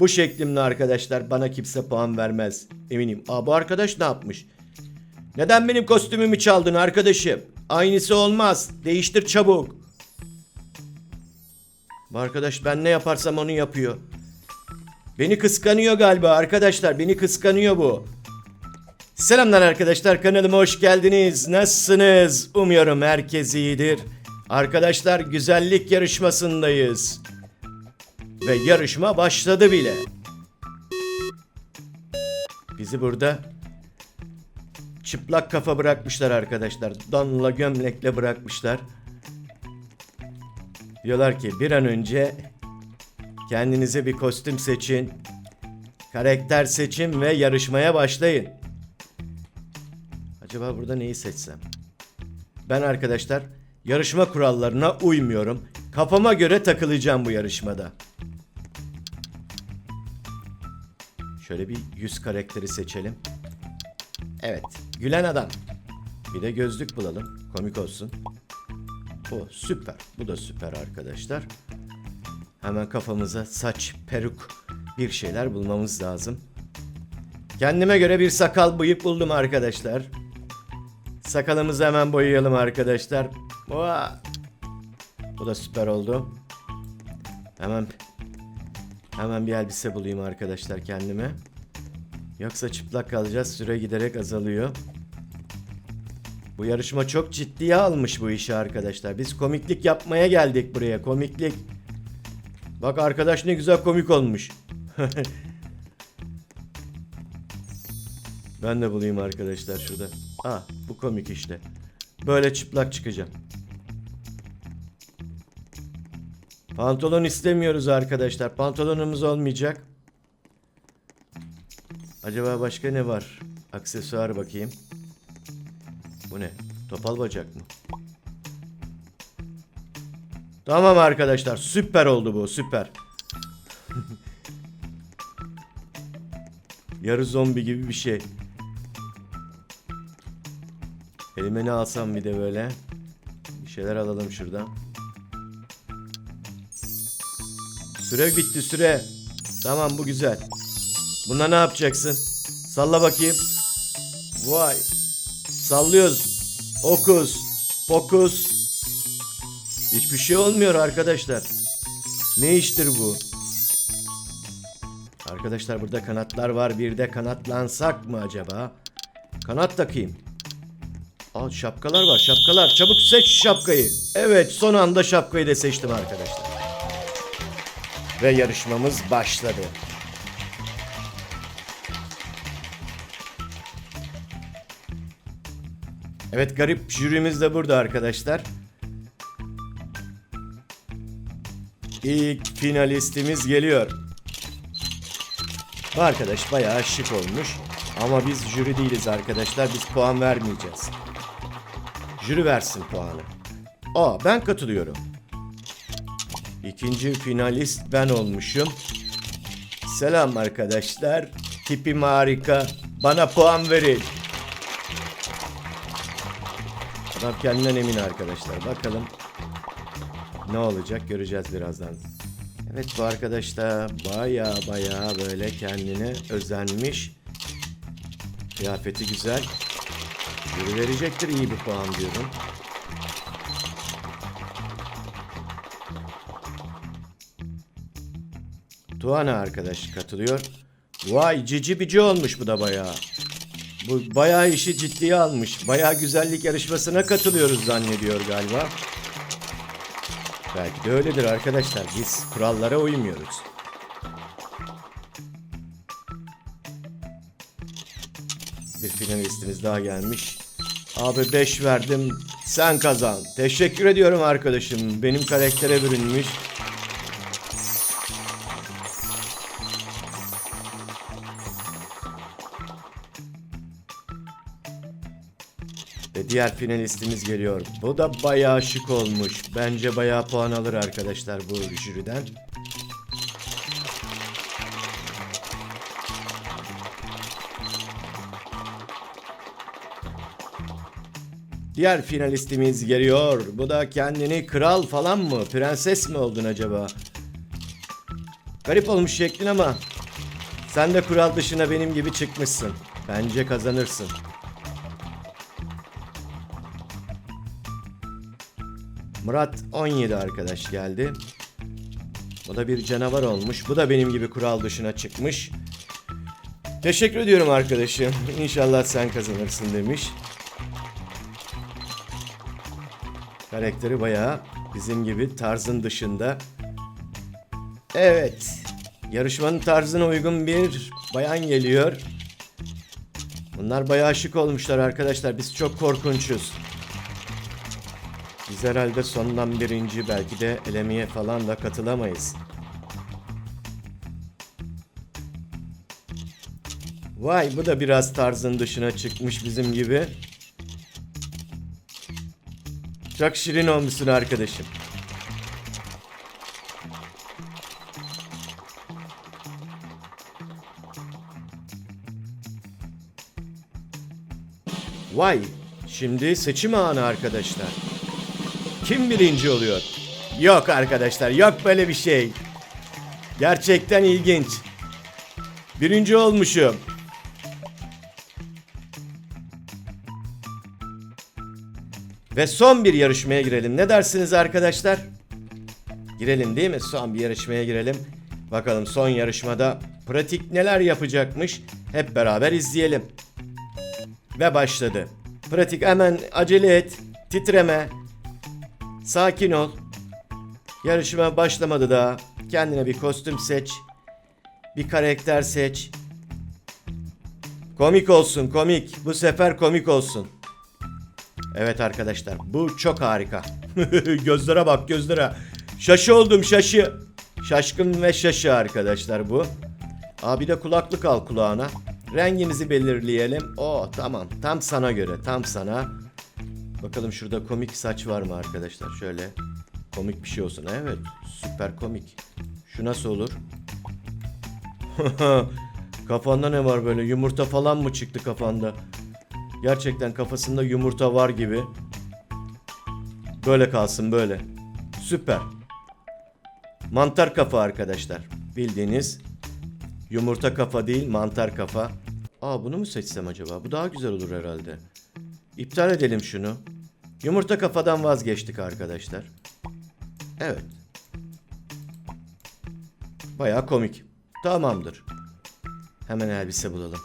Bu şeklimle arkadaşlar bana kimse puan vermez. Eminim. Aa bu arkadaş ne yapmış? Neden benim kostümümü çaldın arkadaşım? Aynısı olmaz. Değiştir çabuk. Bu arkadaş ben ne yaparsam onu yapıyor. Beni kıskanıyor galiba arkadaşlar. Beni kıskanıyor bu. Selamlar arkadaşlar kanalıma hoş geldiniz. Nasılsınız? Umuyorum herkes iyidir. Arkadaşlar güzellik yarışmasındayız. Ve yarışma başladı bile. Bizi burada çıplak kafa bırakmışlar arkadaşlar. Donla gömlekle bırakmışlar. Diyorlar ki bir an önce kendinize bir kostüm seçin. Karakter seçin ve yarışmaya başlayın. Acaba burada neyi seçsem? Ben arkadaşlar yarışma kurallarına uymuyorum. Kafama göre takılacağım bu yarışmada. Şöyle bir yüz karakteri seçelim. Evet, gülen adam. Bir de gözlük bulalım. Komik olsun. O süper. Bu da süper arkadaşlar. Hemen kafamıza saç, peruk bir şeyler bulmamız lazım. Kendime göre bir sakal bıyık buldum arkadaşlar. Sakalımızı hemen boyayalım arkadaşlar. Oha! Bu da süper oldu. Hemen hemen bir elbise bulayım arkadaşlar kendime. Yoksa çıplak kalacağız. Süre giderek azalıyor. Bu yarışma çok ciddiye almış bu işi arkadaşlar. Biz komiklik yapmaya geldik buraya. Komiklik. Bak arkadaş ne güzel komik olmuş. ben de bulayım arkadaşlar şurada. Aa bu komik işte. Böyle çıplak çıkacağım. Pantolon istemiyoruz arkadaşlar. Pantolonumuz olmayacak. Acaba başka ne var? Aksesuar bakayım. Bu ne? Topal bacak mı? Tamam arkadaşlar. Süper oldu bu. Süper. Yarı zombi gibi bir şey. Elime ne alsam bir de böyle. Bir şeyler alalım şuradan. Süre bitti süre. Tamam bu güzel. Buna ne yapacaksın? Salla bakayım. Vay. Sallıyoruz. Okus. Pokus. Hiçbir şey olmuyor arkadaşlar. Ne iştir bu? Arkadaşlar burada kanatlar var. Bir de kanatlansak mı acaba? Kanat takayım. Aa şapkalar var şapkalar. Çabuk seç şapkayı. Evet son anda şapkayı da seçtim arkadaşlar. Ve yarışmamız başladı. Evet garip jürimiz de burada arkadaşlar. İlk finalistimiz geliyor. Bu arkadaş bayağı şık olmuş. Ama biz jüri değiliz arkadaşlar. Biz puan vermeyeceğiz. Jüri versin puanı. Aa ben katılıyorum. İkinci finalist ben olmuşum. Selam arkadaşlar. Tipim harika. Bana puan verin. Adam kendinden emin arkadaşlar. Bakalım ne olacak göreceğiz birazdan. Evet bu arkadaş da baya baya böyle kendine özenmiş. Kıyafeti güzel. Biri verecektir iyi bir puan diyorum. Tuana arkadaş katılıyor. Vay cici bici olmuş bu da bayağı. Bu bayağı işi ciddiye almış. Bayağı güzellik yarışmasına katılıyoruz zannediyor galiba. Belki de öyledir arkadaşlar. Biz kurallara uymuyoruz. Bir finalistimiz daha gelmiş. Abi 5 verdim. Sen kazan. Teşekkür ediyorum arkadaşım. Benim karaktere bürünmüş. Ve diğer finalistimiz geliyor. Bu da bayağı şık olmuş. Bence bayağı puan alır arkadaşlar bu jüriden. Diğer finalistimiz geliyor. Bu da kendini kral falan mı, prenses mi oldun acaba? Garip olmuş şeklin ama sen de kural dışına benim gibi çıkmışsın. Bence kazanırsın. Murat 17 arkadaş geldi. O da bir canavar olmuş. Bu da benim gibi kural dışına çıkmış. Teşekkür ediyorum arkadaşım. İnşallah sen kazanırsın demiş. Karakteri bayağı bizim gibi tarzın dışında. Evet. Yarışmanın tarzına uygun bir bayan geliyor. Bunlar bayağı şık olmuşlar arkadaşlar. Biz çok korkunçuz. Biz herhalde sondan birinci belki de elemeye falan da katılamayız. Vay bu da biraz tarzın dışına çıkmış bizim gibi. Çok şirin olmuşsun arkadaşım. Vay şimdi seçim anı arkadaşlar. Kim birinci oluyor? Yok arkadaşlar yok böyle bir şey. Gerçekten ilginç. Birinci olmuşum. Ve son bir yarışmaya girelim. Ne dersiniz arkadaşlar? Girelim değil mi? Son bir yarışmaya girelim. Bakalım son yarışmada pratik neler yapacakmış? Hep beraber izleyelim. Ve başladı. Pratik hemen acele et. Titreme. Sakin ol. Yarışma başlamadı daha. Kendine bir kostüm seç. Bir karakter seç. Komik olsun komik. Bu sefer komik olsun. Evet arkadaşlar bu çok harika. gözlere bak gözlere. Şaşı oldum şaşı. Şaşkın ve şaşı arkadaşlar bu. Abi de kulaklık al kulağına. Rengimizi belirleyelim. O tamam tam sana göre tam sana. Bakalım şurada komik saç var mı arkadaşlar? Şöyle komik bir şey olsun. Evet süper komik. Şu nasıl olur? Kafanda ne var böyle? Yumurta falan mı çıktı kafanda? Gerçekten kafasında yumurta var gibi. Böyle kalsın böyle. Süper. Mantar kafa arkadaşlar. Bildiğiniz yumurta kafa değil mantar kafa. Aa bunu mu seçsem acaba? Bu daha güzel olur herhalde. İptal edelim şunu. Yumurta kafadan vazgeçtik arkadaşlar. Evet. Baya komik. Tamamdır. Hemen elbise bulalım.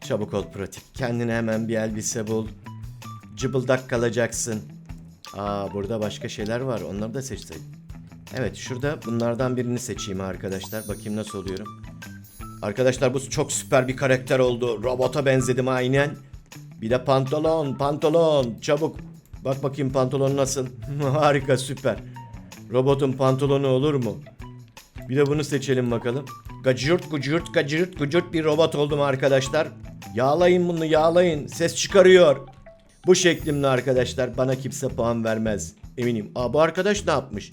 Çabuk ol pratik. Kendine hemen bir elbise bul. Cıbıldak kalacaksın. Aa burada başka şeyler var. Onları da seçsek. Evet şurada bunlardan birini seçeyim arkadaşlar. Bakayım nasıl oluyorum. Arkadaşlar bu çok süper bir karakter oldu. Robota benzedim aynen. Bir de pantolon, pantolon. Çabuk. Bak bakayım pantolon nasıl. Harika süper. Robotun pantolonu olur mu? Bir de bunu seçelim bakalım. Gacırt gucurt gacırt gucurt bir robot oldum arkadaşlar. Yağlayın bunu yağlayın. Ses çıkarıyor. Bu şeklimle arkadaşlar bana kimse puan vermez. Eminim. Aa bu arkadaş ne yapmış?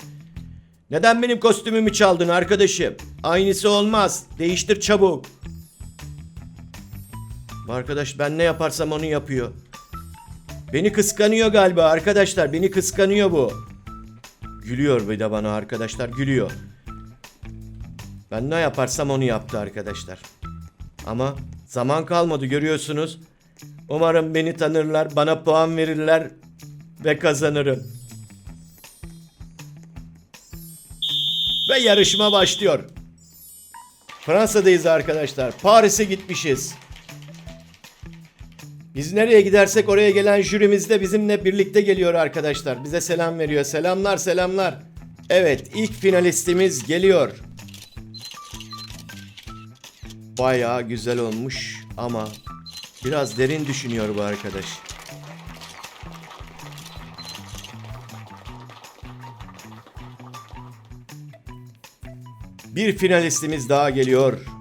Neden benim kostümümü çaldın arkadaşım? Aynısı olmaz. Değiştir çabuk. Arkadaş ben ne yaparsam onu yapıyor. Beni kıskanıyor galiba arkadaşlar. Beni kıskanıyor bu. Gülüyor bir de bana arkadaşlar gülüyor. Ben ne yaparsam onu yaptı arkadaşlar. Ama zaman kalmadı görüyorsunuz. Umarım beni tanırlar, bana puan verirler ve kazanırım. Ve yarışma başlıyor. Fransa'dayız arkadaşlar. Paris'e gitmişiz. Biz nereye gidersek oraya gelen jürimiz de bizimle birlikte geliyor arkadaşlar. Bize selam veriyor. Selamlar selamlar. Evet ilk finalistimiz geliyor. Bayağı güzel olmuş ama biraz derin düşünüyor bu arkadaş. Bir finalistimiz daha geliyor.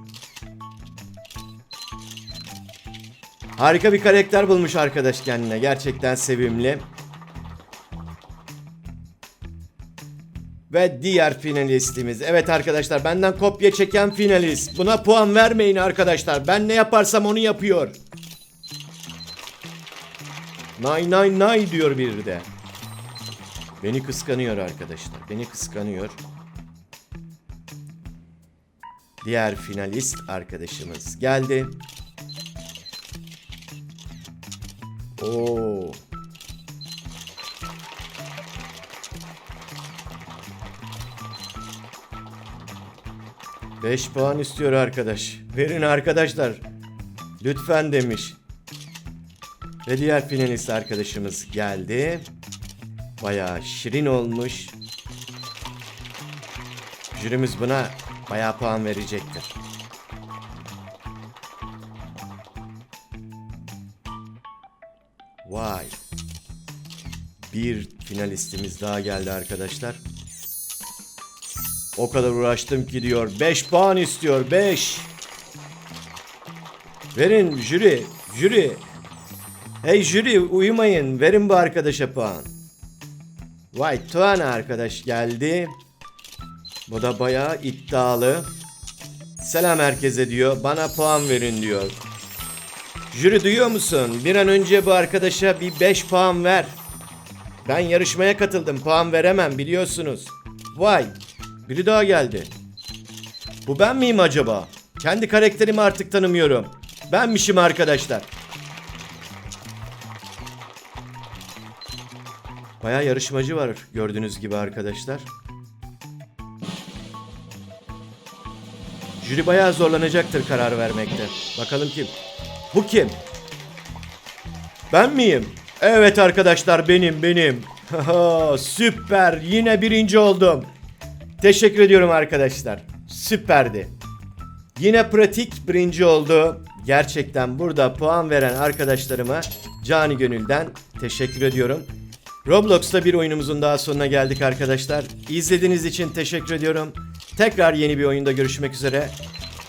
Harika bir karakter bulmuş arkadaş kendine. Gerçekten sevimli. Ve diğer finalistimiz. Evet arkadaşlar benden kopya çeken finalist. Buna puan vermeyin arkadaşlar. Ben ne yaparsam onu yapıyor. Nay nay nay diyor bir de. Beni kıskanıyor arkadaşlar. Beni kıskanıyor. diğer finalist arkadaşımız geldi. Oo. Beş puan istiyor arkadaş. Verin arkadaşlar. Lütfen demiş. Ve diğer finalist arkadaşımız geldi. Bayağı şirin olmuş. Jürimiz buna bayağı puan verecektir. Vay. Bir finalistimiz daha geldi arkadaşlar. O kadar uğraştım ki diyor. 5 puan istiyor. 5. Verin jüri. Jüri. Hey jüri uyumayın. Verin bu arkadaşa puan. Vay Tuana arkadaş geldi. Bu da bayağı iddialı. Selam herkese diyor. Bana puan verin diyor. Jüri duyuyor musun? Bir an önce bu arkadaşa bir 5 puan ver. Ben yarışmaya katıldım. Puan veremem biliyorsunuz. Vay. Biri daha geldi. Bu ben miyim acaba? Kendi karakterimi artık tanımıyorum. Benmişim arkadaşlar. Bayağı yarışmacı var gördüğünüz gibi arkadaşlar. Jüri bayağı zorlanacaktır karar vermekte. Bakalım kim? Bu kim? Ben miyim? Evet arkadaşlar benim benim. Süper yine birinci oldum. Teşekkür ediyorum arkadaşlar. Süperdi. Yine pratik birinci oldu. Gerçekten burada puan veren arkadaşlarıma cani gönülden teşekkür ediyorum. Roblox'ta bir oyunumuzun daha sonuna geldik arkadaşlar. İzlediğiniz için teşekkür ediyorum. Tekrar yeni bir oyunda görüşmek üzere.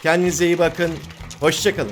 Kendinize iyi bakın. Hoşçakalın.